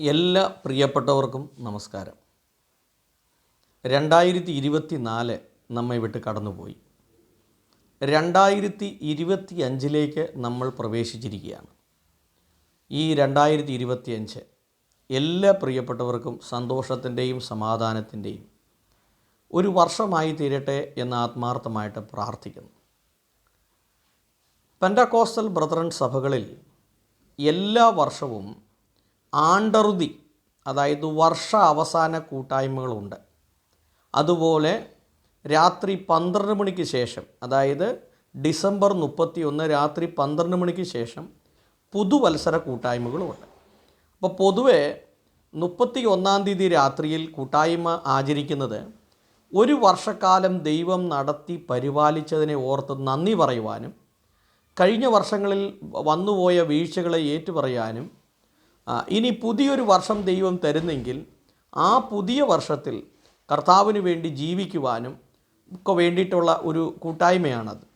എല്ലാ പ്രിയപ്പെട്ടവർക്കും നമസ്കാരം. രണ്ടായിരത്തി ഇരുപത്തി നാല് നമ്മെ വിട്ട് കടന്നുപോയി. രണ്ടായിരത്തി ഇരുപത്തി അഞ്ചിലേക്ക് നമ്മൾ പ്രവേശിച്ചിരിക്കുകയാണ്. ഈ രണ്ടായിരത്തി ഇരുപത്തി അഞ്ച് എല്ലാ പ്രിയപ്പെട്ടവർക്കും സന്തോഷത്തിന്റെയും സമാധാനത്തിന്റെയും ഒരു വർഷമായി തീരട്ടെ എന്ന് ആത്മാർത്ഥമായിട്ട് പ്രാർത്ഥിക്കുന്നു. പെൻഡക്കോസ്റ്റൽ ബ്രദറൻ സഭകളിൽ എല്ലാ വർഷവും ആണ്ടറുതി അതായത് വർഷ അവസാന കൂട്ടായ്മകളുണ്ട്. അതുപോലെ രാത്രി പന്ത്രണ്ട് മണിക്ക് ശേഷം അതായത് ഡിസംബർ മുപ്പത്തി ഒന്ന് രാത്രി പന്ത്രണ്ട് മണിക്ക് ശേഷം പുതുവത്സര കൂട്ടായ്മകളുമുണ്ട്. അപ്പോൾ പൊതുവെ മുപ്പത്തി ഒന്നാം തീയതി രാത്രിയിൽ കൂട്ടായ്മ ആചരിക്കുന്നത് ഒരു വർഷക്കാലം ദൈവം നടത്തി പരിപാലിച്ചതിനെ ഓർത്ത് നന്ദി പറയുവാനും കഴിഞ്ഞ വർഷങ്ങളിൽ വന്നുപോയ വീഴ്ചകളെ ഏറ്റുപറയാനും ഇനി പുതിയൊരു വർഷം ദൈവം തരുന്നെങ്കിൽ ആ പുതിയ വർഷത്തിൽ കർത്താവിന് വേണ്ടി ജീവിക്കുവാനും ഒക്കെ വേണ്ടിയിട്ടുള്ള ഒരു കൂട്ടായ്മയാണത്.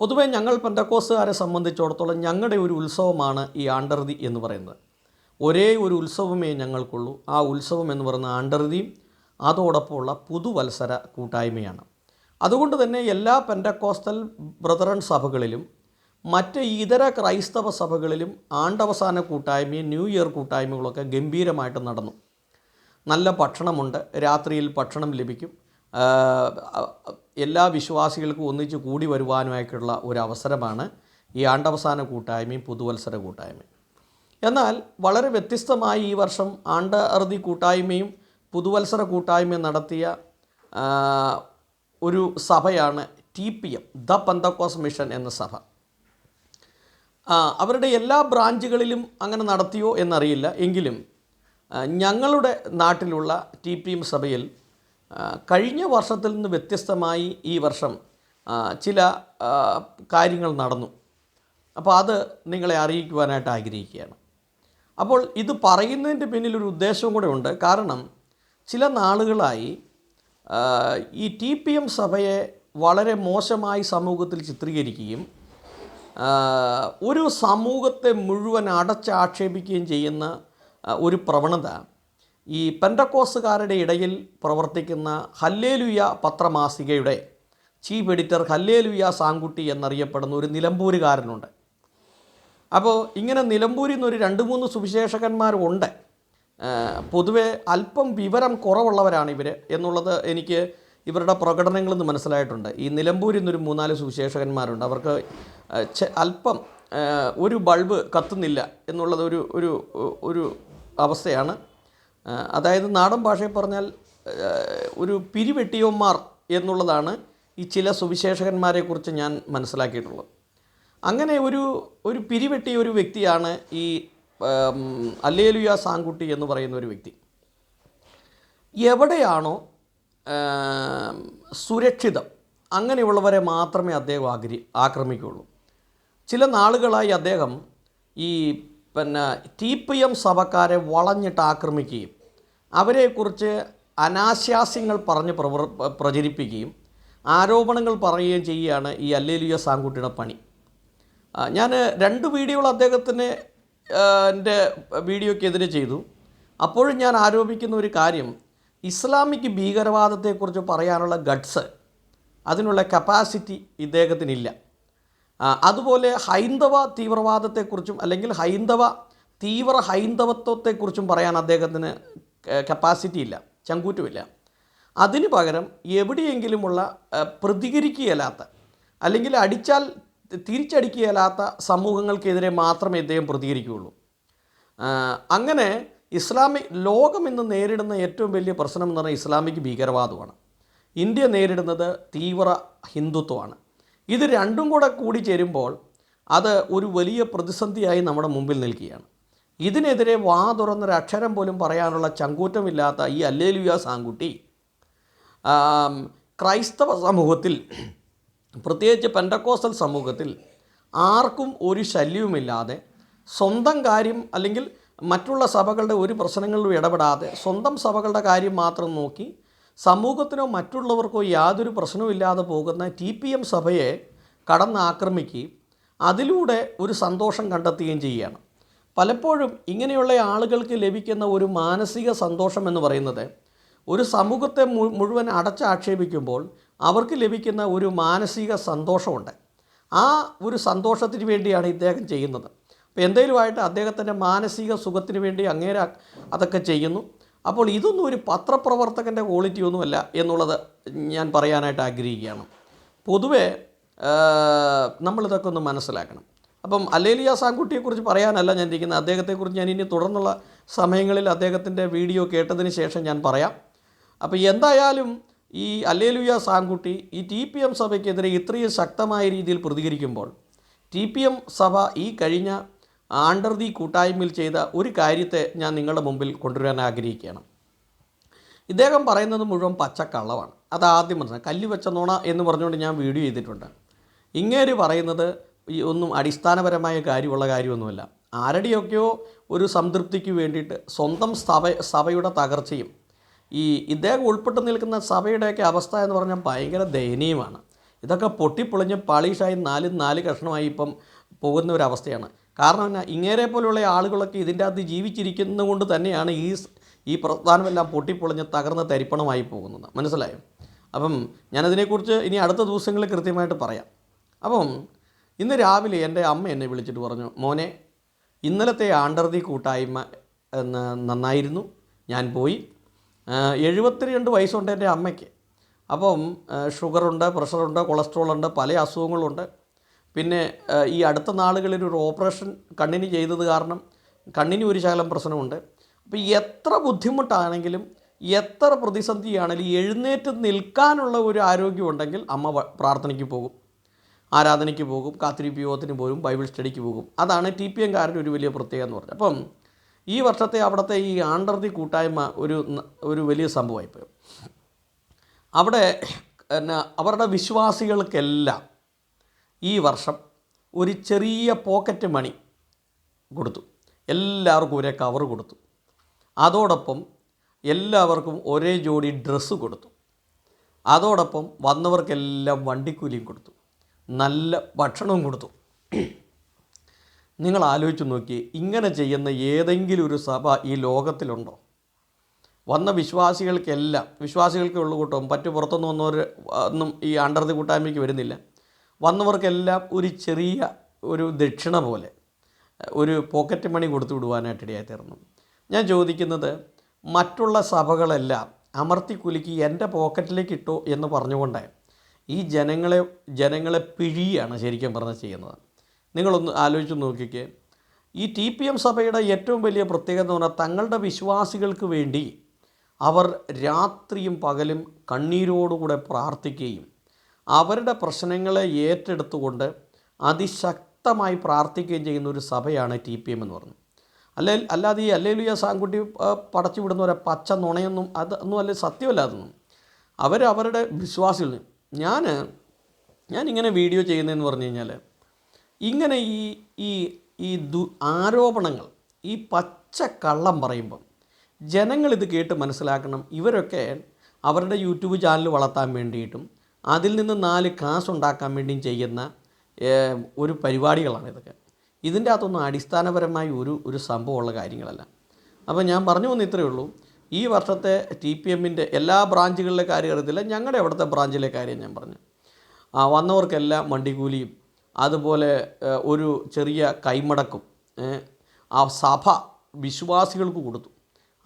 പൊതുവേ ഞങ്ങൾ പെന്തക്കോസുകാരെ സംബന്ധിച്ചിടത്തോളം ഞങ്ങളുടെ ഒരു ഉത്സവമാണ് ഈ ആണ്ടർതി എന്ന് പറയുന്നത്. ഒരേ ഒരു ഉത്സവമേ ഞങ്ങൾക്കുള്ളൂ. ആ ഉത്സവം എന്ന് പറയുന്ന ആണ്ടർതിയും അതോടൊപ്പമുള്ള പുതുവത്സര കൂട്ടായ്മയാണ്. അതുകൊണ്ട് തന്നെ എല്ലാ പെൻഡക്കോസ്റ്റൽ ബ്രദറൻ സഭകളിലും മറ്റ് ഇതര ക്രൈസ്തവ സഭകളിലും ആണ്ടവസാന കൂട്ടായ്മയും ന്യൂ ഇയർ കൂട്ടായ്മകളൊക്കെ ഗംഭീരമായിട്ട് നടന്നു. നല്ല ഭക്ഷണമുണ്ട്. രാത്രിയിൽ ഭക്ഷണം ലഭിക്കും. എല്ലാ വിശ്വാസികൾക്കും ഒന്നിച്ച് കൂടി വരുവാനുമായിട്ടുള്ള ഒരു അവസരമാണ് ഈ ആണ്ടവസാന കൂട്ടായ്മയും പുതുവത്സര കൂട്ടായ്മയും. എന്നാൽ വളരെ വ്യത്യസ്തമായി ഈ വർഷം ആണ്ട അറുതി കൂട്ടായ്മയും പുതുവത്സര കൂട്ടായ്മയും നടത്തിയ ഒരു സഭയാണ് T P M the Pentecost mission എന്ന സഭ. അവരുടെ എല്ലാ ബ്രാഞ്ചുകളിലും അങ്ങനെ നടത്തിയോ എന്നറിയില്ല. എങ്കിലും ഞങ്ങളുടെ നാട്ടിലുള്ള ടി പി എം സഭയിൽ കഴിഞ്ഞ വർഷത്തിൽ നിന്ന് വ്യത്യസ്തമായി ഈ വർഷം ചില കാര്യങ്ങൾ നടന്നു. അപ്പോൾ അത് നിങ്ങളെ അറിയിക്കുവാനായിട്ട് ആഗ്രഹിക്കുകയാണ്. അപ്പോൾ ഇത് പറയുന്നതിന്റെ പിന്നിൽ ഒരു ഉദ്ദേശവും കൂടെ ഉണ്ട്. കാരണം ചില നാളുകളായി ഈ ടി പി എം സഭയെ വളരെ മോശമായി സമൂഹത്തിൽ ചിത്രീകരിക്കുകയും ഒരു സമൂഹത്തെ മുഴുവൻ അടച്ചാക്ഷേപിക്കുകയും ചെയ്യുന്ന ഒരു പ്രവണത ഈ പെൻഡക്കോസുകാരുടെ ഇടയിൽ പ്രവർത്തിക്കുന്ന ഹല്ലേലുയ പത്രമാസികയുടെ ചീഫ് എഡിറ്റർ ഹല്ലേലുയ സാങ്കുട്ടി എന്നറിയപ്പെടുന്ന ഒരു നിലമ്പൂരുകാരനുണ്ട്. അപ്പോൾ ഇങ്ങനെ നിലമ്പൂരിൽ നിന്നൊരു രണ്ട് മൂന്ന് സുവിശേഷകന്മാരുണ്ട് പൊതുവെ അല്പം വിവരം കുറവുള്ളവരാണ് ഇവർ എന്നുള്ളത് എനിക്ക് ഇവരുടെ പ്രകടനങ്ങളിൽ മനസ്സിലായിട്ടുണ്ട്. ഈ നിലമ്പൂരിൽ നിന്നൊരു മൂന്നാൽ സുവിശേഷകന്മാരുണ്ട്. അവർക്ക് അല്പം ഒരു ബൾബ് കത്തുന്നില്ല എന്നുള്ളത് ഒരു ഒരു ഒരു അവസ്ഥയാണ്. അതായത് നാടൻ ഭാഷയിൽ പറഞ്ഞാൽ ഒരു പിരിവെട്ടിയോന്മാർ എന്നുള്ളതാണ് ഈ ചില സുവിശേഷകന്മാരെക്കുറിച്ച് ഞാൻ മനസ്സിലാക്കിയിട്ടുള്ളത്. അങ്ങനെ ഒരു ഒരു പിരിവെട്ടിയ ഒരു വ്യക്തിയാണ് ഈ അല്ലേലുയ സാങ്കുട്ടി എന്ന് പറയുന്ന ഒരു വ്യക്തി. എവിടെയാണോ സുരക്ഷിതം. അങ്ങനെയുള്ളവരെ മാത്രമേ അദ്ദേഹം ആഗ്രി ആക്രമിക്കുകയുള്ളൂ. ചില നാളുകളായി അദ്ദേഹം ഈ പിന്നെ ടി പി എം സഭക്കാരെ വളഞ്ഞിട്ട് ആക്രമിക്കുകയും അവരെക്കുറിച്ച് അനാശാസ്യങ്ങൾ പറഞ്ഞ് പ്രവർ പ്രചരിപ്പിക്കുകയും ആരോപണങ്ങൾ പറയുകയും ചെയ്യുകയാണ് ഈ അല്ലേലിയ സാങ്കുട്ടിയുടെ പണി. ഞാൻ രണ്ട് വീഡിയോകൾ അദ്ദേഹത്തിന് എന്റെ വീഡിയോക്കെതിരെ ചെയ്തു. അപ്പോഴും ഞാൻ ആരോപിക്കുന്ന ഒരു കാര്യം ഇസ്ലാമിക് ഭീകരവാദത്തെക്കുറിച്ച് പറയാനുള്ള ഗഡ്സ് അതിനുള്ള കപ്പാസിറ്റി ഇദ്ദേഹത്തിനില്ല. അതുപോലെ ഹൈന്ദവ തീവ്രവാദത്തെക്കുറിച്ചും അല്ലെങ്കിൽ ഹൈന്ദവ തീവ്ര ഹൈന്ദവത്വത്തെക്കുറിച്ചും പറയാൻ അദ്ദേഹത്തിന് കപ്പാസിറ്റി ഇല്ല ചങ്കൂറ്റുമില്ല അതിന് പകരം എവിടെയെങ്കിലുമുള്ള പ്രതികരിക്കുകയല്ലാത്ത അല്ലെങ്കിൽ അടിച്ചാൽ തിരിച്ചടിക്കുകയല്ലാത്ത സമൂഹങ്ങൾക്കെതിരെ മാത്രമേ ഇദ്ദേഹം പ്രതികരിക്കുകയുള്ളൂ. അങ്ങനെ ഇസ്ലാമിക് ലോകം ഇന്ന് നേരിടുന്ന ഏറ്റവും വലിയ പ്രശ്നം എന്ന് പറഞ്ഞാൽ ഇസ്ലാമിക് ഭീകരവാദമാണ്. ഇന്ത്യ നേരിടുന്നത് തീവ്ര ഹിന്ദുത്വമാണ്. ഇത് രണ്ടും കൂടെ കൂടി ചേരുമ്പോൾ അത് ഒരു വലിയ പ്രതിസന്ധിയായി നമ്മുടെ മുമ്പിൽ നിൽക്കുകയാണ്. ഇതിനെതിരെ വാ തുറന്നൊരു അക്ഷരം പോലും പറയാനുള്ള ചങ്കൂറ്റമില്ലാത്ത ഈ അല്ലേലുയ സാങ്കുട്ടി ക്രൈസ്തവ സമൂഹത്തിൽ പ്രത്യേകിച്ച് പെൻഡക്കോസ്റ്റൽ സമൂഹത്തിൽ ആർക്കും ഒരു ശല്യവുമില്ലാതെ സ്വന്തം കാര്യം അല്ലെങ്കിൽ മറ്റുള്ള സഭകളുടെ ഒരു പ്രശ്നങ്ങളിലും ഇടപെടാതെ സ്വന്തം സഭകളുടെ കാര്യം മാത്രം നോക്കി സമൂഹത്തിനോ മറ്റുള്ളവർക്കോ യാതൊരു പ്രശ്നവുമില്ലാതെ പോകുന്ന ടി പി എം സഭയെ കടന്നാക്രമിക്കുകയും അതിലൂടെ ഒരു സന്തോഷം കണ്ടെത്തുകയും ചെയ്യുകയാണ്. പലപ്പോഴും ഇങ്ങനെയുള്ള ആളുകൾക്ക് ലഭിക്കുന്ന ഒരു മാനസിക സന്തോഷം എന്ന് പറയുന്നത് ഒരു സമൂഹത്തെ മുഴുവൻ അടച്ചാക്ഷേപിക്കുമ്പോൾ അവർക്ക് ലഭിക്കുന്ന ഒരു മാനസിക സന്തോഷമുണ്ട്. ആ ഒരു സന്തോഷത്തിന് വേണ്ടിയാണ് ഇദ്ദേഹം ചെയ്യുന്നത്. അപ്പോൾ എന്തെങ്കിലുമായിട്ട് അദ്ദേഹത്തിന്റെ മാനസിക സുഖത്തിന് വേണ്ടി അങ്ങേര അതൊക്കെ ചെയ്യുന്നു. അപ്പോൾ ഇതൊന്നും ഒരു പത്രപ്രവർത്തകന്റെ ക്വാളിറ്റി ഒന്നുമല്ല എന്നുള്ളത് ഞാൻ പറയാനായിട്ട് ആഗ്രഹിക്കുകയാണ്. പൊതുവേ നമ്മളിതൊക്കെ ഒന്ന് മനസ്സിലാക്കണം. അപ്പം അല്ലേലിയ സാങ്കുട്ടിയെക്കുറിച്ച് പറയാനല്ല ഞാൻ ഇരിക്കുന്നത്. അദ്ദേഹത്തെക്കുറിച്ച് ഞാൻ ഇനി തുടർന്നുള്ള സമയങ്ങളിൽ അദ്ദേഹത്തിന്റെ വീഡിയോ കേട്ടതിന് ശേഷം ഞാൻ പറയാം. അപ്പോൾ എന്തായാലും ഈ അല്ലേലുയ സാങ്കുട്ടി ഈ ടി പി എം സഭയ്ക്കെതിരെ ഇത്രയും ശക്തമായ രീതിയിൽ പ്രതികരിക്കുമ്പോൾ ടി പി എം സഭ ഈ കഴിഞ്ഞ ആണ്ടർ ദി കൂട്ടായ്മയിൽ ചെയ്ത ഒരു കാര്യത്തെ ഞാൻ നിങ്ങളുടെ മുമ്പിൽ കൊണ്ടുവരാൻ ആഗ്രഹിക്കുകയാണ്. ഇദ്ദേഹം പറയുന്നത് മുഴുവൻ പച്ചക്കള്ളമാണ് അത് ആദ്യം മനസ്സിലാക്കാം കല്ല് വെച്ച നോണ എന്ന് പറഞ്ഞുകൊണ്ട് ഞാൻ വീഡിയോ ചെയ്തിട്ടുണ്ട്. ഇങ്ങേര് പറയുന്നത് ഈ ഒന്നും അടിസ്ഥാനപരമായ കാര്യമുള്ള കാര്യമൊന്നുമല്ല. ആരുടെയൊക്കെയോ ഒരു സംതൃപ്തിക്ക് വേണ്ടിയിട്ട് സ്വന്തം സഭ സഭയുടെ തകർച്ചയും ഈ ഇദ്ദേഹം ഉൾപ്പെട്ട് നിൽക്കുന്ന സഭയുടെയൊക്കെ അവസ്ഥ എന്ന് പറഞ്ഞാൽ ഭയങ്കര ദയനീയമാണ്. ഇതൊക്കെ പൊട്ടിപ്പൊളിഞ്ഞ് പാളീഷായി നാലും നാല് കഷ്ണമായി ഇപ്പം പോകുന്ന ഒരവസ്ഥയാണ് കാരണം എന്നാ ഇങ്ങേരെ പോലുള്ള ആളുകളൊക്കെ ഇതിന്റെ അകത്ത് ജീവിച്ചിരിക്കുന്നത് കൊണ്ട് തന്നെയാണ് ഈ ഈ പ്രസ്ഥാനമെല്ലാം പൊട്ടിപ്പൊളിഞ്ഞ് തകർന്ന് തരിപ്പണമായി പോകുന്നത്. മനസ്സിലായോ? അപ്പം ഞാനതിനെക്കുറിച്ച് ഇനി അടുത്ത ദിവസങ്ങളിൽ കൃത്യമായിട്ട് പറയാം. അപ്പം ഇന്ന് രാവിലെ എന്റെ അമ്മ എന്നെ വിളിച്ചിട്ട് പറഞ്ഞു മോനെ ഇന്നലത്തെ ആണ്ടർതി കൂട്ടായ്മ നന്നായിരുന്നു. ഞാൻ പോയി. എഴുപത്തിരണ്ട് വയസ്സുണ്ട് എന്റെ അമ്മയ്ക്ക്. അപ്പം ഷുഗറുണ്ട് പ്രഷറുണ്ട് കൊളസ്ട്രോൾ ഉണ്ട് പല അസുഖങ്ങളുണ്ട്. പിന്നെ ഈ അടുത്ത നാളുകളിൽ ഒരു ഓപ്പറേഷൻ കണ്ണിന് ചെയ്തത് കാരണം കണ്ണിന് ഒരു ശകലം പ്രശ്നമുണ്ട്. അപ്പോൾ എത്ര ബുദ്ധിമുട്ടാണെങ്കിലും എത്ര പ്രതിസന്ധിയാണെങ്കിലും എഴുന്നേറ്റ് നിൽക്കാനുള്ള ഒരു ആരോഗ്യമുണ്ടെങ്കിൽ അമ്മ പ്രാർത്ഥനയ്ക്ക് പോകും. ആരാധനയ്ക്ക് പോകും. കാത്തിരിപ്പ് യോഗത്തിന് പോകും ബൈബിൾ സ്റ്റഡിക്ക് പോകും. അതാണ് ടി പി എംകാരന്റെ ഒരു വലിയ പ്രത്യേകത എന്ന് പറഞ്ഞത്. അപ്പം ഈ വർഷത്തെ അവിടുത്തെ ഈ ആണ്ടർതി കൂട്ടായ്മ ഒരു ഒരു വലിയ സംഭവമായിപ്പോയി. അവിടെ എന്നാ അവരുടെ വിശ്വാസികൾക്കെല്ലാം ഈ വർഷം ഒരു ചെറിയ പോക്കറ്റ് മണി കൊടുത്തു. എല്ലാവർക്കും ഒരേ കവർ കൊടുത്തു. അതോടൊപ്പം എല്ലാവർക്കും ഒരേ ജോഡി ഡ്രസ്സ് കൊടുത്തു. അതോടൊപ്പം വന്നവർക്കെല്ലാം വണ്ടിക്കൂലിയും കൊടുത്തു. നല്ല ഭക്ഷണവും കൊടുത്തു. നിങ്ങൾ ആലോചിച്ച് നോക്കിയേ ഇങ്ങനെ ചെയ്യുന്ന ഏതെങ്കിലും ഒരു സഭ ഈ ലോകത്തിലുണ്ടോ? വന്ന വിശ്വാസികൾക്കെല്ലാം വിശ്വാസികൾക്ക് ഉള്ളു കൂട്ടവും പറ്റു പുറത്തുനിന്ന് വന്നവർ ഒന്നും ഈ അണ്ടർതി കൂട്ടായ്മയ്ക്ക് വരുന്നില്ല. വന്നവർക്കെല്ലാം ഒരു ചെറിയ ഒരു ദക്ഷിണ പോലെ ഒരു പോക്കറ്റ് മണി കൊടുത്തു വിടുവാനായിട്ട് ഇടയായിത്തീർന്നു ഞാൻ ചോദിക്കുന്നത് മറ്റുള്ള സഭകളെല്ലാം അമർത്തി കുലുക്കി എന്റെ പോക്കറ്റിലേക്ക് ഇട്ടോ എന്ന് പറഞ്ഞുകൊണ്ട് ഈ ജനങ്ങളെ ജനങ്ങളെ പിഴിയാണ് ശരിക്കും പറഞ്ഞ് ചെയ്യുന്നത്. നിങ്ങളൊന്ന് ആലോചിച്ച് നോക്കിക്കേ. ഈ ടി പി എം സഭയുടെ ഏറ്റവും വലിയ പ്രത്യേകത എന്ന് പറഞ്ഞാൽ തങ്ങളുടെ വിശ്വാസികൾക്ക് വേണ്ടി അവർ രാത്രിയും പകലും കണ്ണീരോടുകൂടെ പ്രാർത്ഥിക്കുകയും അവരുടെ പ്രശ്നങ്ങളെ ഏറ്റെടുത്തുകൊണ്ട് അതിശക്തമായി പ്രാർത്ഥിക്കുകയും ചെയ്യുന്ന ഒരു സഭയാണ് ടി പി എം എന്ന് പറഞ്ഞു. അല്ലെ അല്ലാതെ ഈ അല്ലേലുയ സാങ്കുട്ടി പടച്ചു വിടുന്ന ഒരു പച്ച നുണയൊന്നും അതൊന്നും അല്ലെ സത്യമല്ല അതൊന്നും. അവർ അവരുടെ വിശ്വാസികൾ. ഞാൻ ഞാനിങ്ങനെ വീഡിയോ ചെയ്യുന്നതെന്ന് പറഞ്ഞു കഴിഞ്ഞാൽ ഇങ്ങനെ ഈ ഈ ഈ ദു ആരോപണങ്ങൾ ഈ പച്ച കള്ളം പറയുമ്പം ജനങ്ങളിത് കേട്ട് മനസ്സിലാക്കണം. ഇവരൊക്കെ അവരുടെ യൂട്യൂബ് ചാനൽ വളർത്താൻ വേണ്ടിയിട്ടും അതിൽ നിന്ന് നാല് കാശുണ്ടാക്കാൻ വേണ്ടിയും ചെയ്യുന്ന ഒരു പരിപാടികളാണ് ഇതൊക്കെ. ഇതിന്റെ അകത്തൊന്നും അടിസ്ഥാനപരമായി ഒരു ഒരു സംഭവമുള്ള കാര്യങ്ങളല്ല. അപ്പോൾ ഞാൻ പറഞ്ഞു വന്ന് ഇത്രയേ ഉള്ളൂ. ഈ വർഷത്തെ ടി പി എമ്മിന്റെ എല്ലാ ബ്രാഞ്ചുകളിലെ കാര്യം അറിയത്തില്ല. ഞങ്ങളുടെ അവിടുത്തെ ബ്രാഞ്ചിലെ കാര്യം ഞാൻ പറഞ്ഞു. ആ വന്നവർക്കെല്ലാം വണ്ടിക്കൂലിയും അതുപോലെ ഒരു ചെറിയ കൈമടക്കും ആ സഭ വിശ്വാസികൾക്ക് കൊടുത്തു.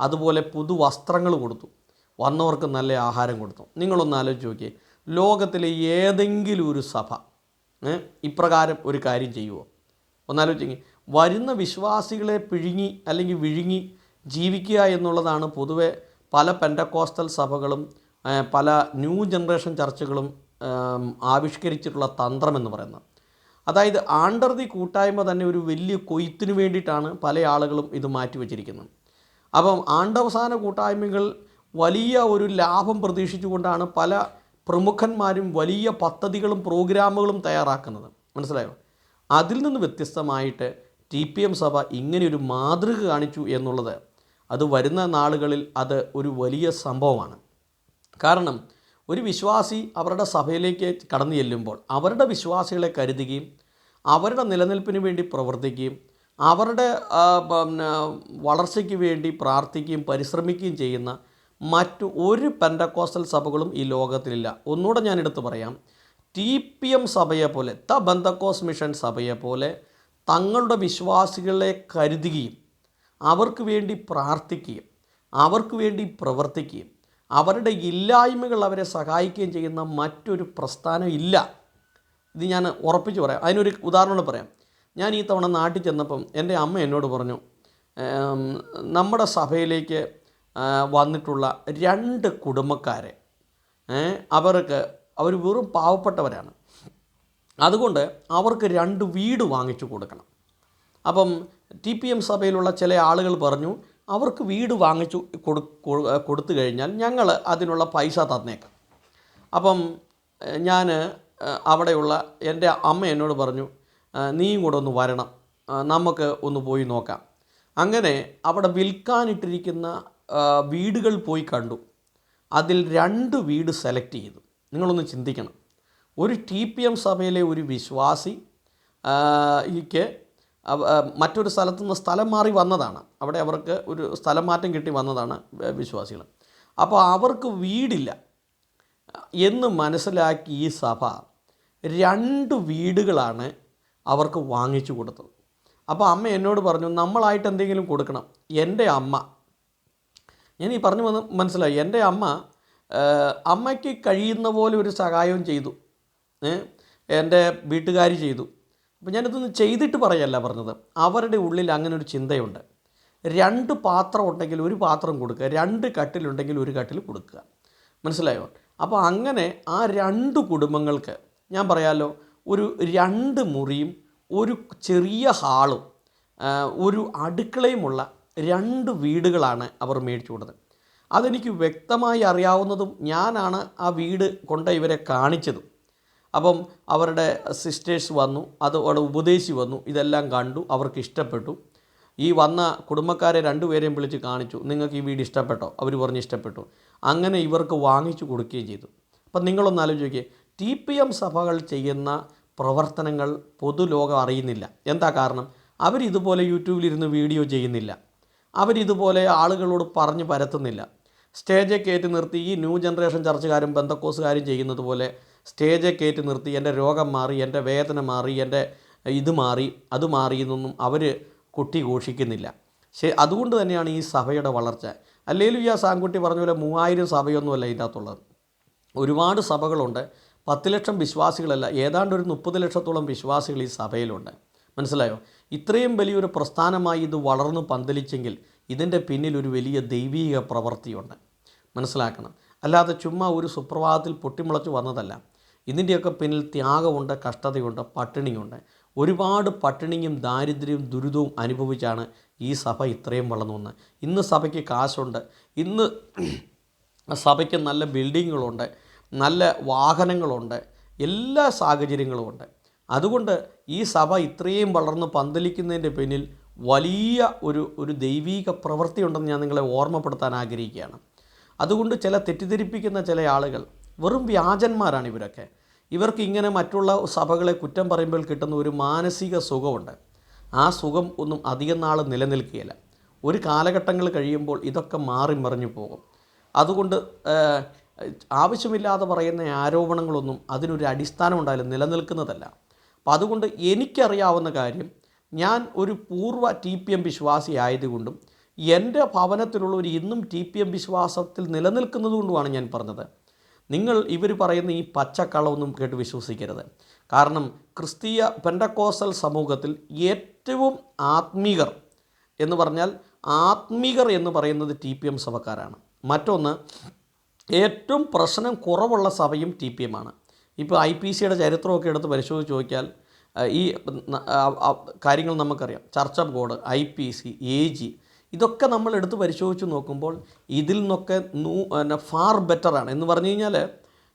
അതുപോലെ പുതു വസ്ത്രങ്ങൾ കൊടുത്തു. വന്നവർക്ക് നല്ല ആഹാരം കൊടുത്തു. നിങ്ങളൊന്ന് ആലോചിച്ച് നോക്കിയേ. ലോകത്തിലെ ഏതെങ്കിലും ഒരു സഭ ഇപ്രകാരം ഒരു കാര്യം ചെയ്യുമോ ഒന്നാലോചിച്ചെങ്കിൽ വരുന്ന വിശ്വാസികളെ പിഴുങ്ങി അല്ലെങ്കിൽ വിഴുങ്ങി ജീവിക്കുക എന്നുള്ളതാണ് പൊതുവെ പല പെൻഡക്കോസ്റ്റൽ സഭകളും പല ന്യൂ ജനറേഷൻ ചർച്ചകളും ആവിഷ്കരിച്ചിട്ടുള്ള തന്ത്രമെന്ന് പറയുന്നത്. അതായത് ആണ്ടർതി കൂട്ടായ്മ തന്നെ ഒരു വലിയ കൊയ്ത്തിന് വേണ്ടിയിട്ടാണ് പല ആളുകളും ഇത് മാറ്റിവെച്ചിരിക്കുന്നത് അപ്പം ആണ്ടവസാന കൂട്ടായ്മകൾ വലിയ ഒരു ലാഭം പ്രതീക്ഷിച്ചുകൊണ്ടാണ് പല പ്രമുഖന്മാരും വലിയ പദ്ധതികളും പ്രോഗ്രാമുകളും തയ്യാറാക്കുന്നത്. മനസ്സിലായോ? അതിൽ നിന്ന് വ്യത്യസ്തമായിട്ട് ടി പി എം സഭ ഇങ്ങനെയൊരു മാതൃക കാണിച്ചു എന്നുള്ളത് അത് വരുന്ന നാളുകളിൽ അത് ഒരു വലിയ സംഭവമാണ്. കാരണം ഒരു വിശ്വാസി അവരുടെ സഭയിലേക്ക് കടന്നു ചെല്ലുമ്പോൾ അവരുടെ വിശ്വാസികളെ കരുതുകയും അവരുടെ നിലനിൽപ്പിന് വേണ്ടി പ്രവർത്തിക്കുകയും അവരുടെ വളർച്ചയ്ക്ക് വേണ്ടി പ്രാർത്ഥിക്കുകയും പരിശ്രമിക്കുകയും ചെയ്യുന്ന മറ്റു ഒരു പെൻഡക്കോസ്റ്റൽ സഭകളും ഈ ലോകത്തിലില്ല. ഒന്നുകൂടെ ഞാൻ എടുത്തു പറയാം. ടി പി എം സഭയെ പോലെ ത ബന്ധക്കോസ് മിഷൻ സഭയെ പോലെ തങ്ങളുടെ വിശ്വാസികളെ കരുതുകയും അവർക്ക് വേണ്ടി പ്രാർത്ഥിക്കുകയും അവർക്ക് വേണ്ടി പ്രവർത്തിക്കുകയും അവരുടെ ഇല്ലായ്മകൾ അവരെ സഹായിക്കുകയും ചെയ്യുന്ന മറ്റൊരു പ്രസ്ഥാനം ഇല്ല. ഇത് ഞാൻ ഉറപ്പിച്ച് പറയാം. അതിനൊരു ഉദാഹരണം പറയാം. ഞാൻ ഈ തവണ നാട്ടിൽ ചെന്നപ്പം എന്റെ അമ്മ എന്നോട് പറഞ്ഞു നമ്മുടെ സഭയിലേക്ക് വന്നിട്ടുള്ള രണ്ട് കുടുംബക്കാരെ അവർക്ക് അവർ വെറും പാവപ്പെട്ടവരാണ്. അതുകൊണ്ട് അവർക്ക് രണ്ട് വീട് വാങ്ങിച്ചു കൊടുക്കണം. അപ്പം ടി പി എം സഭയിലുള്ള ചില ആളുകൾ പറഞ്ഞു അവർക്ക് വീട് വാങ്ങിച്ചു കൊടു കൊടുത്തു കഴിഞ്ഞാൽ ഞങ്ങൾ അതിനുള്ള പൈസ തന്നേക്കാം. അപ്പം ഞാൻ അവിടെയുള്ള എന്റെ അമ്മ എന്നോട് പറഞ്ഞു നീയും കൂടെ ഒന്ന് വരണം നമുക്ക് ഒന്ന് പോയി നോക്കാം. അങ്ങനെ അവിടെ വിൽക്കാനിട്ടിരിക്കുന്ന വീടുകൾ പോയി കണ്ടു. അതിൽ രണ്ട് വീട് സെലക്ട് ചെയ്തു. നിങ്ങളൊന്ന് ചിന്തിക്കണം. ഒരു ടി പി എം സഭയിലെ ഒരു വിശ്വാസി ആ, യ്ക്ക് മറ്റൊരു സ്ഥലത്തു നിന്ന് സ്ഥലം മാറി വന്നതാണ്. അവിടെ അവർക്ക് ഒരു സ്ഥലം മാറ്റം കിട്ടി വന്നതാണ് വിശ്വാസികൾ. അപ്പോൾ അവർക്ക് വീടില്ല. എന്ന് മനസ്സിലാക്കി ഈ സഭ രണ്ട് വീടുകളാണ് അവർക്ക് വാങ്ങിച്ചു കൊടുത്തത്. അപ്പോൾ അമ്മ എന്നോട് പറഞ്ഞു നമ്മളായിട്ട് എന്തെങ്കിലും കൊടുക്കണം. എന്റെ അമ്മ ഞാൻ ഈ പറഞ്ഞു വന്ന് മനസ്സിലായി. എന്റെ അമ്മ അമ്മയ്ക്ക് കഴിയുന്ന പോലെ ഒരു സഹായവും ചെയ്തു. എന്റെ വീട്ടുകാർ ചെയ്തു. അപ്പോൾ ഞാനിതൊന്നും ചെയ്തിട്ട് പറയല്ല പറഞ്ഞത്. അവരുടെ ഉള്ളിൽ അങ്ങനെ ഒരു ചിന്തയുണ്ട്. രണ്ട് പാത്രം ഉണ്ടെങ്കിൽ ഒരു പാത്രം കൊടുക്കുക. രണ്ട് കട്ടിലുണ്ടെങ്കിൽ ഒരു കട്ടിൽ കൊടുക്കുക. മനസ്സിലായോ? അപ്പോൾ അങ്ങനെ ആ രണ്ട് കുടുംബങ്ങൾക്ക് ഞാൻ പറയാമല്ലോ ഒരു രണ്ട് മുറിയും ഒരു ചെറിയ ഹാളും ഒരു അടുക്കളയുമുള്ള രണ്ട് വീടുകളാണ് അവർ മേടിച്ചു കൊടുത്തത് അതെനിക്ക് വ്യക്തമായി അറിയാവുന്നതും ഞാനാണ് ആ വീട് കൊണ്ട് ഇവരെ കാണിച്ചതും. അപ്പം അവരുടെ സിസ്റ്റേഴ്സ് വന്നു അത് അവിടെ ഉപദേശി വന്നു ഇതെല്ലാം കണ്ടു അവർക്ക് ഇഷ്ടപ്പെട്ടു. ഈ വന്ന കുടുംബക്കാരെ രണ്ടുപേരെയും വിളിച്ച് കാണിച്ചു നിങ്ങൾക്ക് ഈ വീട് ഇഷ്ടപ്പെട്ടോ? അവർ പറഞ്ഞ് ഇഷ്ടപ്പെട്ടു. അങ്ങനെ ഇവർക്ക് വാങ്ങിച്ചു കൊടുക്കുകയും ചെയ്തു. അപ്പം നിങ്ങളൊന്ന് ആലോചിക്കുക ടി പി എം സഭകൾ ചെയ്യുന്ന പ്രവർത്തനങ്ങൾ പൊതുലോകം അറിയുന്നില്ല. എന്താ കാരണം? അവരിതുപോലെ യൂട്യൂബിലിരുന്ന് വീഡിയോ ചെയ്യുന്നില്ല. അവരിതുപോലെ ആളുകളോട് പറഞ്ഞ് പരത്തുന്നില്ല. സ്റ്റേജെ കയറ്റി നിർത്തി ഈ ന്യൂ ജനറേഷൻ ചർച്ചക്കാരും ബന്ധക്കോസുകാരും ചെയ്യുന്നത് പോലെ സ്റ്റേജെ കയറ്റി നിർത്തി എന്റെ രോഗം മാറി എന്റെ വേദന മാറി എന്റെ ഇത് മാറി അത് മാറി എന്നൊന്നും അവർ കുട്ടി ഘോഷിക്കുന്നില്ല. അതുകൊണ്ട് തന്നെയാണ് ഈ സഭയുടെ വളർച്ച. അല്ലെങ്കിലും ഈ ആ സാങ്കുട്ടി പറഞ്ഞ പോലെ മൂവായിരം സഭയൊന്നുമല്ല ഇതിന്റെ അകത്തുള്ളത് ഒരുപാട് സഭകളുണ്ട്. പത്ത് ലക്ഷം വിശ്വാസികളല്ല ഏതാണ്ട് ഒരു മുപ്പത് ലക്ഷത്തോളം വിശ്വാസികൾ ഈ സഭയിലുണ്ട്. മനസ്സിലായോ? ഇത്രയും വലിയൊരു പ്രസ്ഥാനമായി ഇത് വളർന്നു പന്തലിച്ചെങ്കിൽ ഇതിന്റെ പിന്നിൽ ഒരു വലിയ ദൈവീക പ്രവൃത്തിയുണ്ട്. മനസ്സിലാക്കണം. അല്ലാതെ ചുമ്മാ ഒരു സുപ്രഭാതത്തിൽ പൊട്ടിമുളച്ച് വന്നതല്ല. ഇതിന്റെയൊക്കെ പിന്നിൽ ത്യാഗമുണ്ട് കഷ്ടതയുണ്ട് പട്ടിണിയുണ്ട്. ഒരുപാട് പട്ടിണിയും ദാരിദ്ര്യവും ദുരിതവും അനുഭവിച്ചാണ് ഈ സഭ ഇത്രയും വളർന്നു വന്നത്. ഇന്ന് സഭയ്ക്ക് കാശുണ്ട്. ഇന്ന് സഭയ്ക്ക് നല്ല ബിൽഡിങ്ങുകളുണ്ട്. നല്ല വാഹനങ്ങളുണ്ട്. എല്ലാ സാഹചര്യങ്ങളുമുണ്ട്. അതുകൊണ്ട് ഈ സഭ ഇത്രയും വളർന്ന് പന്തലിക്കുന്നതിന്റെ പിന്നിൽ വലിയ ഒരു ഒരു ദൈവീക പ്രവൃത്തിയുണ്ടെന്ന് ഞാൻ നിങ്ങളെ ഓർമ്മപ്പെടുത്താൻ ആഗ്രഹിക്കുകയാണ്. അതുകൊണ്ട് ചില തെറ്റിദ്ധരിപ്പിക്കുന്ന ചില ആളുകൾ വെറും വ്യാജന്മാരാണ് ഇവരൊക്കെ. ഇവർക്ക് ഇങ്ങനെ മറ്റുള്ള സഭകളെ കുറ്റം പറയുമ്പോൾ കിട്ടുന്ന ഒരു മാനസിക സുഖമുണ്ട്. ആ സുഖം ഒന്നും അധികം നാൾ നിലനിൽക്കുകയില്ല. ഒരു കാലഘട്ടങ്ങൾ കഴിയുമ്പോൾ ഇതൊക്കെ മാറി മറിഞ്ഞു പോകും. അതുകൊണ്ട് ആവശ്യമില്ലാതെ പറയുന്ന ആരോപണങ്ങളൊന്നും അതിനൊരു അടിസ്ഥാനം ഉണ്ടായാലും നിലനിൽക്കുന്നതല്ല. അപ്പം അതുകൊണ്ട് എനിക്കറിയാവുന്ന കാര്യം ഞാൻ ഒരു പൂർവ ടി പി എം വിശ്വാസി ആയതുകൊണ്ടും എന്റെ ഭവനത്തിലുള്ളവർ ഇന്നും ടി പി എം വിശ്വാസത്തിൽ നിലനിൽക്കുന്നതുകൊണ്ടുമാണ് ഞാൻ പറഞ്ഞത്. നിങ്ങൾ ഇവർ പറയുന്ന ഈ പച്ചക്കളമൊന്നും കേട്ട് വിശ്വസിക്കരുത്. കാരണം ക്രിസ്തീയ പെൻഡക്കോസൽ സമൂഹത്തിൽ ഏറ്റവും ആത്മീകർ എന്ന് പറഞ്ഞാൽ ആത്മീകർ എന്ന് പറയുന്നത് ടി പി എം സഭക്കാരാണ്. മറ്റൊന്ന് ഏറ്റവും പ്രശ്നം കുറവുള്ള സഭയും ടി പി എം ആണ്. ഇപ്പോൾ ഐ പി സിയുടെ ചരിത്രമൊക്കെ എടുത്ത് പരിശോധിച്ച് നോക്കിയാൽ ഈ കാര്യങ്ങൾ നമുക്കറിയാം. Church of God I P C A G ഇതൊക്കെ നമ്മൾ എടുത്ത് പരിശോധിച്ച് നോക്കുമ്പോൾ ഇതിൽ നിന്നൊക്കെ നൂ ഫാർ ബെറ്ററാണ് എന്ന് പറഞ്ഞു കഴിഞ്ഞാൽ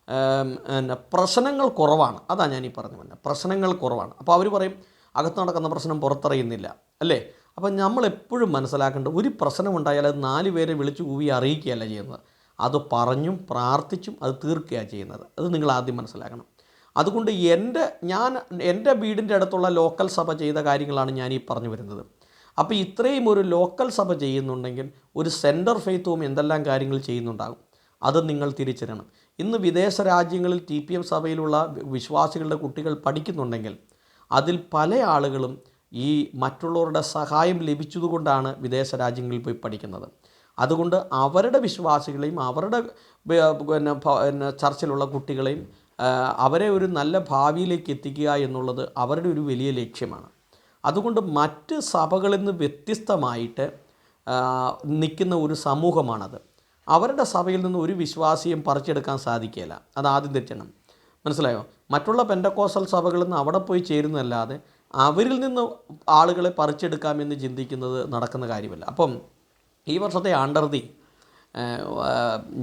പിന്നെ പ്രശ്നങ്ങൾ കുറവാണ്. അതാണ് ഞാൻ പറഞ്ഞു പറഞ്ഞത് പ്രശ്നങ്ങൾ കുറവാണ്. അപ്പോൾ അവർ പറയും അകത്ത് നടക്കുന്ന പ്രശ്നം പുറത്തറിയുന്നില്ല. അല്ലേ? അപ്പം നമ്മൾ എപ്പോഴും മനസ്സിലാക്കേണ്ടത് ഒരു പ്രശ്നമുണ്ടായാൽ അത് നാല് പേരെ വിളിച്ചു കൂവി അറിയിക്കുകയല്ല ചെയ്യുന്നത്. അത് പറഞ്ഞും പ്രാർത്ഥിച്ചും അത് തീർക്കുകയാണ് ചെയ്യുന്നത്. അത് നിങ്ങൾ ആദ്യം മനസ്സിലാക്കണം. അതുകൊണ്ട് എന്റെ ഞാൻ എന്റെ വീടിന്റെ അടുത്തുള്ള ലോക്കൽ സഭ ചെയ്ത കാര്യങ്ങളാണ് ഞാൻ ഈ പറഞ്ഞു വരുന്നത്. അപ്പോൾ ഇത്രയും ഒരു ലോക്കൽ സഭ ചെയ്യുന്നുണ്ടെങ്കിൽ ഒരു സെന്റർ ഫെയ്ത്തും എന്തെല്ലാം കാര്യങ്ങൾ ചെയ്യുന്നുണ്ടാകും? അത് നിങ്ങൾ തിരിച്ചറിയണം. ഇന്ന് വിദേശ രാജ്യങ്ങളിൽ ടി പി എം സഭയിലുള്ള വിശ്വാസികളുടെ കുട്ടികൾ പഠിക്കുന്നുണ്ടെങ്കിൽ അതിൽ പല ആളുകളും ഈ മറ്റുള്ളവരുടെ സഹായം ലഭിച്ചതുകൊണ്ടാണ് വിദേശ രാജ്യങ്ങളിൽ പോയി പഠിക്കുന്നത്. അതുകൊണ്ട് അവരുടെ വിശ്വാസികളെയും അവരുടെ പിന്നെ പിന്നെ ചർച്ചിലുള്ള കുട്ടികളെയും അവരെ ഒരു നല്ല ഭാവിയിലേക്ക് എത്തിക്കുക എന്നുള്ളത് അവരുടെ ഒരു വലിയ ലക്ഷ്യമാണ്. അതുകൊണ്ട് മറ്റ് സഭകളിൽ നിന്ന് വ്യത്യസ്തമായിട്ട് നിൽക്കുന്ന ഒരു സമൂഹമാണത്. അവരുടെ സഭയിൽ നിന്ന് ഒരു വിശ്വാസിയും പറിച്ചെടുക്കാൻ സാധിക്കില്ല അത് ആദ്യം തെറ്റണം. മനസ്സിലായോ? മറ്റുള്ള പെൻഡക്കോസൽ സഭകളിൽ നിന്ന് അവിടെ പോയി ചേരുന്നതല്ലാതെ അവരിൽ നിന്ന് ആളുകളെ പറിച്ചെടുക്കാമെന്ന് ചിന്തിക്കുന്നത് നടക്കുന്ന കാര്യമല്ല. അപ്പം ഈ വർഷത്തെ ആണ്ടർതി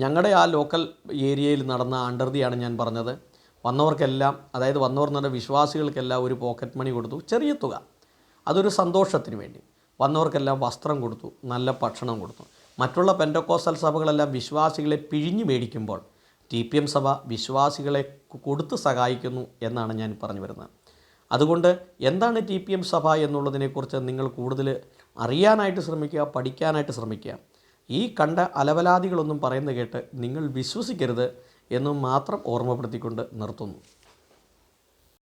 ഞങ്ങളുടെ ആ ലോക്കൽ ഏരിയയിൽ നടന്ന ആണ്ടർതിയാണ് ഞാൻ പറഞ്ഞത്. വന്നവർക്കെല്ലാം അതായത് വന്നവർ എന്ന് വിശ്വാസികൾക്കെല്ലാം ഒരു പോക്കറ്റ് മണി കൊടുത്തു. ചെറിയ തുക. അതൊരു സന്തോഷത്തിന് വേണ്ടി. വന്നവർക്കെല്ലാം വസ്ത്രം കൊടുത്തു നല്ല ഭക്ഷണം കൊടുത്തു. മറ്റുള്ള പെൻഡക്കോസൽ സഭകളെല്ലാം വിശ്വാസികളെ പിഴിഞ്ഞു മേടിക്കുമ്പോൾ ടി പി എം സഭ വിശ്വാസികളെ കൊടുത്ത് സഹായിക്കുന്നു എന്നാണ് ഞാൻ പറഞ്ഞു വരുന്നത്. അതുകൊണ്ട് എന്താണ് ടി പി എം സഭ എന്നുള്ളതിനെക്കുറിച്ച് നിങ്ങൾ കൂടുതൽ അറിയാനായിട്ട് ശ്രമിക്കുക പഠിക്കാനായിട്ട് ശ്രമിക്കുക. ഈ കണ്ട അലവലാദികളൊന്നും പറയുന്നത് കേട്ട് നിങ്ങൾ വിശ്വസിക്കരുത് എന്നും മാത്രം ഓർമ്മപ്പെടുത്തിക്കൊണ്ട് നിർത്തുന്നു.